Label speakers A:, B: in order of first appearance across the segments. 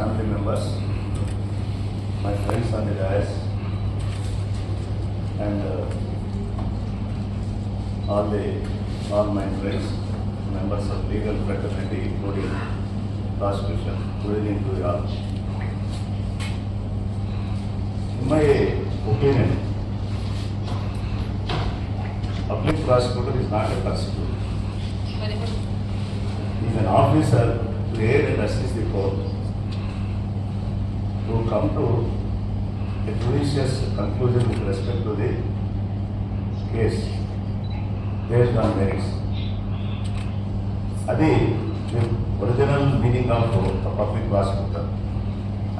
A: family members, my friends on the dais, and uh, all the, all my friends, members of legal fraternity, including prosecution, good evening to you all. In my opinion, public prosecutor is not a prosecutor. He is an officer to aid and assist the court to come to a judicious conclusion with respect to the case based on merits. అది original meaning of public prosecutor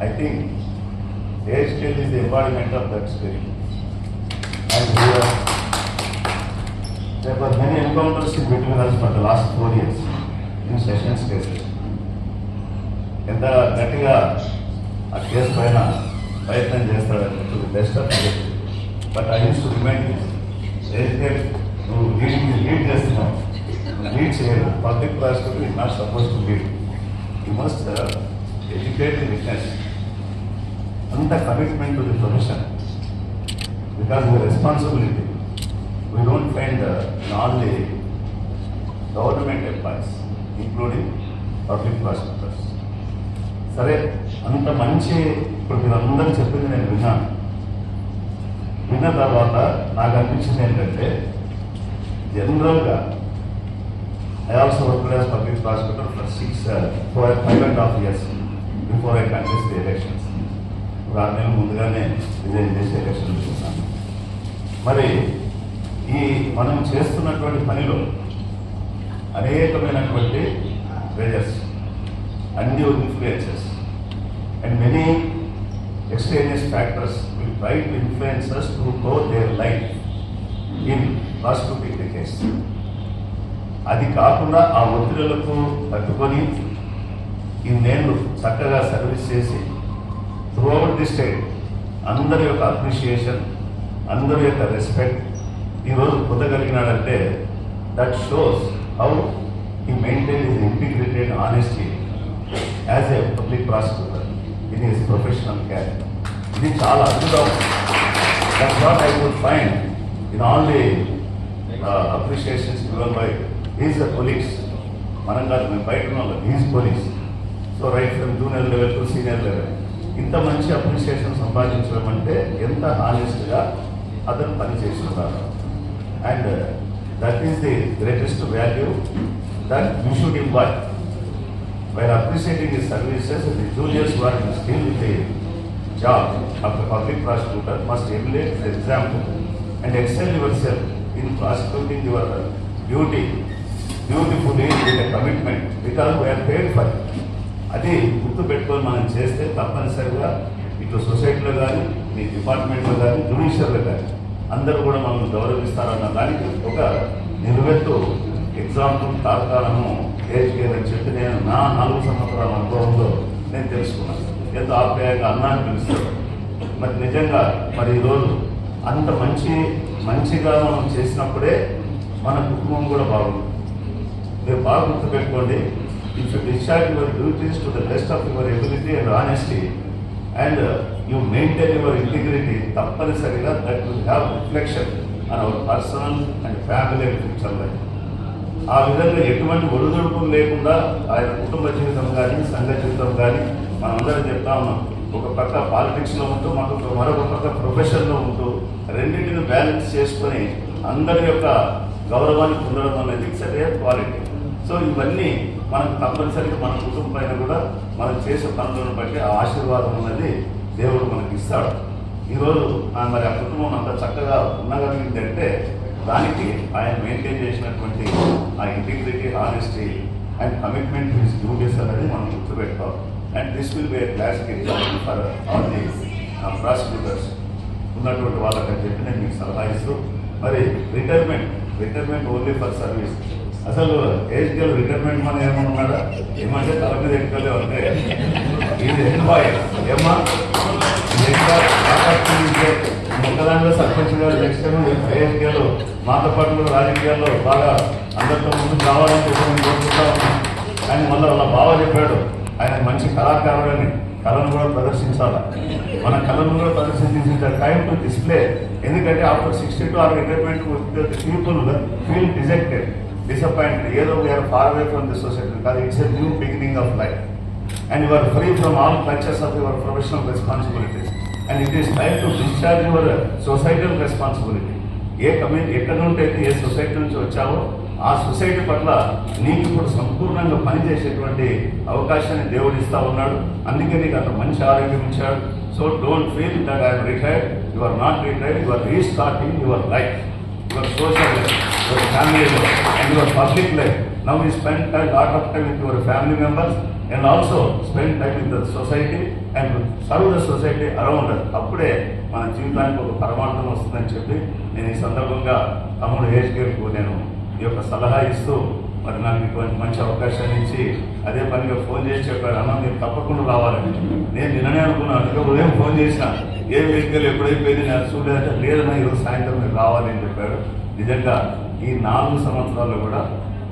A: I think hair style is the embodiment of that spirit and there were many encounters in between us for the last four years in sessions cases. ఎంత గట్టిగా ఆ case పైన ప్రయత్నం చేస్తాడని to the best of but I use to remind ఏదైతే నువ్వు lead lead చేస్తున్నావు lead చేయరు public prosecutor is not suppose to lead you must educate the witness అంత commitment to the profession because your responsibility we don't find uh, in all the government employees, including public prosecutors. సరే అంత మంచి ఇప్పుడు మీరందరూ చెప్పింది నేను విన్నాను విన్న తర్వాత నాకు అనిపించింది ఏంటంటే జనరల్గా I also work as public prosecutor for six four five and half years before I contest the elections ఒక ఆరు ముందుగానే రిజైన్ చేసి ఎలక్షన్ చూస్తున్నాను మరి ఈ మనం చేస్తున్నటువంటి పనిలో అనేకమైనటువంటి ప్రెజర్స్ అన్ని influences and will try to influence us to influences their life in life in be the case. అది కాకుండా ఆ ఒత్తిడులకు తట్టుకొని ఇన్నేళ్ళు చక్కగా సర్వీస్ చేసి త్రూఅవుట్ ది స్టేట్ అందరి యొక్క అప్రిషియేషన్ అందరి యొక్క రెస్పెక్ట్ ఈరోజు పొందగలిగినాడంటే దట్ షోస్ హౌ ఈ maintain is integrated honesty as a public prosecutor in his professional career ఇది చాలా అద్భుతం. That what I would find in all the appreciations given by his uh police మనం కాదు మేము బయట ఉన్నాం is police so right from junior level to senior level ఇంత మంచి అప్రిషియేషన్ సంపాదించడం అంటే ఎంత హానెస్ట్గా అతను పనిచేస్తున్నారు. And that is the greatest value that you should While appreciating his services, the Julius services the juniors the job of job of the public emulate must example and excel and in prosecuting your in beautifully with duty commitment because commitment are paid for for అది గుర్తు పెట్టుకొని మనం చేస్తే తప్పనిసరిగా ఇటు సొసైటీలో కానీ మీ డిపార్ట్మెంట్లో కానీ జ్యుడిషియర్లో కానీ అందరూ కూడా మనల్ని గౌరవిస్తారన్న దానికి ఒక నిలువెత్తు ఎగ్జాంపుల్ తాత్కాలము అని చెప్పి నేను నా నాలుగు సంవత్సరాల అనుభవంలో నేను తెలుసుకున్నాను. ఎంతో ఆప్యాయంగా అన్నాన్ని పిలుస్తాను మరి నిజంగా మరి ఈరోజు అంత మంచి మంచిగా మనం చేసినప్పుడే మన కుటుంబం కూడా బాగుంది. మీరు బాగా గుర్తుపెట్టుకోండి if you discharge your duties to the best of your ability and honesty and you maintain your integrity తప్పనిసరిగా that will have reflection on our personal and family future life ఆ విధంగా ఎటువంటి ఒడిదుడుకులు లేకుండా ఆయన కుటుంబ జీవితం కానీ సంఘ జీవితం కానీ మనందరం చెప్తా ఉన్నాం. ఒక పక్క పాలిటిక్స్లో ఉంటూ మాకు మరొక పక్క ప్రొఫెషన్లో ఉంటూ రెండింటిని బ్యాలెన్స్ చేసుకొని అందరి యొక్క గౌరవాన్ని పొందడం అనేది ఇట్స్ రేర్ క్వాలిటీ సో ఇవన్నీ మనకు తప్పనిసరిగా మన కుటుంబం పైన కూడా మనం చేసే పనులను బట్టి ఆ ఆశీర్వాదం అనేది దేవుడు మనకి ఇస్తాడు. ఈరోజు ఆ మరి ఆ కుటుంబం అంత చక్కగా ఉండగలిగిందంటే దానికి ఆయన మెయింటైన్ చేసినటువంటి ఆ integrity honesty and commitment his duties అనేది మనం గుర్తుపెట్టుకోవాలి. And this will be classic example for all the prosecutors ఉన్నటువంటి వాళ్ళకని చెప్పి నేను మీకు సలహా ఇస్తూ మరి retirement retirement only for service అసలు ఏజ్ రిటైర్మెంట్ మన ఏమన్నాడా ఏమంటే తల మీద ఎక్కలే అంటే ఇది ఎంబాయ్ ఏమ్మా? మొక్కదాంట్లో సర్పంచ్ గారు నెక్స్ట్ టైం మాతో పాటు కూడా రాజకీయాల్లో బాగా అందరితో ముందుకు రావాలని చెప్పి కోరుకుంటా ఆయన మళ్ళీ వాళ్ళ బావ చెప్పాడు ఆయన మంచి కళాకారుడని కళను కూడా ప్రదర్శించాలి. మన కళను కూడా ప్రదర్శించిన టైం టు డిస్ప్లే ఎందుకంటే after sixty two or retirement people feel dejected disappointed ఏదో we are far away from the society కాదు it's a new beginning of life and your free free from all of your professional professional responsibilities. And it is time to discharge your societal responsibility a కమ్యూ ఎక్కడ నుండి అయితే ఏ society నుంచి వచ్చావో ఆ society పట్ల నీకు ఇప్పుడు సంపూర్ణంగా పనిచేసేటువంటి అవకాశాన్ని దేవుడిస్తా ఉన్నాడు. అందుకే నీకు అంత మంచి ఆరోగ్యం ఇచ్చాడు. So don't feel that I'm retired you are not retired you are restarting your life your social life your family life and your public life now you spend time lot of time with your family members and also spend spend in the society and serve the society around అప్పుడే మన జీవితానికి ఒక పరమార్థం వస్తుందని చెప్పి నేను ఈ సందర్భంగా తమ్ముడు హేష్ గారికి నేను ఈ యొక్క సలహా ఇస్తూ మరి నాకు ఇటువంటి మంచి అవకాశాన్ని ఇచ్చి అదే పనిగా ఫోన్ చేసి చెప్పాడు అన్న మీరు తప్పకుండా రావాలని నేను నిన్ననే అనుకున్నాను అందుకే ఉదయం ఫోన్ చేసిన. ఏ వెహికల్ ఎప్పుడైపోయింది నేను చూడలేదంటే లేదన్నా ఈరోజు సాయంత్రం మీరు రావాలి అని చెప్పాడు. నిజంగా ఈ నాలుగు సంవత్సరాల్లో కూడా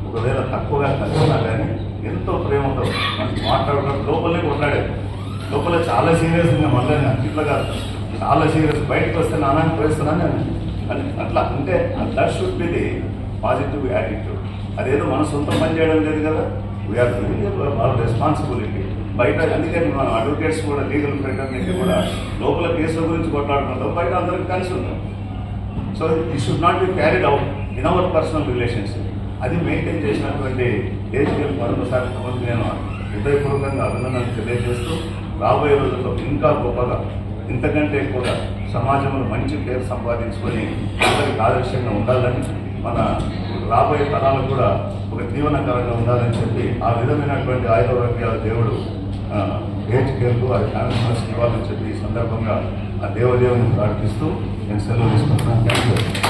A: ఒకవేళ తక్కువగా తక్కువ కానీ ఎంతో ప్రేమతో మనకి మాట్లాడుకుంటూ లోపలనే కొట్లాడాడు లోపల చాలా సీరియస్ ఇంకా మళ్ళీ నాకు ఇట్లా కాదు. చాలా సీరియస్. బయటకు వస్తే నాన్నని పోయిస్తున్నాను నేను. అని- అట్లా అంటే that should be the positive attitude. అదేదో మన సొంత పని చేయడం లేదు కదా. వీఆర్ వాళ్ళ రెస్పాన్సిబిలిటీ బయట అందుకే మనం అడ్వకేట్స్ కూడా లీగల్ ఫ్రెటర్నిటీ కూడా లోపల కేసుల గురించి కొట్లాడుకుంటాం. బయట అందరికి కలిసి ఉంటాం. So it should not be carried out in our personal relationship అది మెయింటైన్ చేసినటువంటి ఏజీఎల్ మరొకసారి తమకు నేను హృదయపూర్వకంగా అభినందనలు తెలియజేస్తూ రాబోయే రోజుల్లో ఇంకా గొప్పగా ఇంతకంటే ఎక్కువగా సమాజంలో మంచి పేరు సంపాదించుకొని అందరికి ఆదర్శంగా ఉండాలని మన రాబోయే తరాలకు కూడా ఒక జీవనకరంగా ఉండాలని చెప్పి ఆ విధమైనటువంటి ఆయుర్వేద్యాల దేవుడు ఏజ్ కేర్లు అది కాన్ఫరెన్స్ ఇవ్వాలని చెప్పి ఈ సందర్భంగా ఆ దేవదేవుని ప్రార్థిస్తూ నేను సెలవు తీసుకుంటున్నాను. Thank you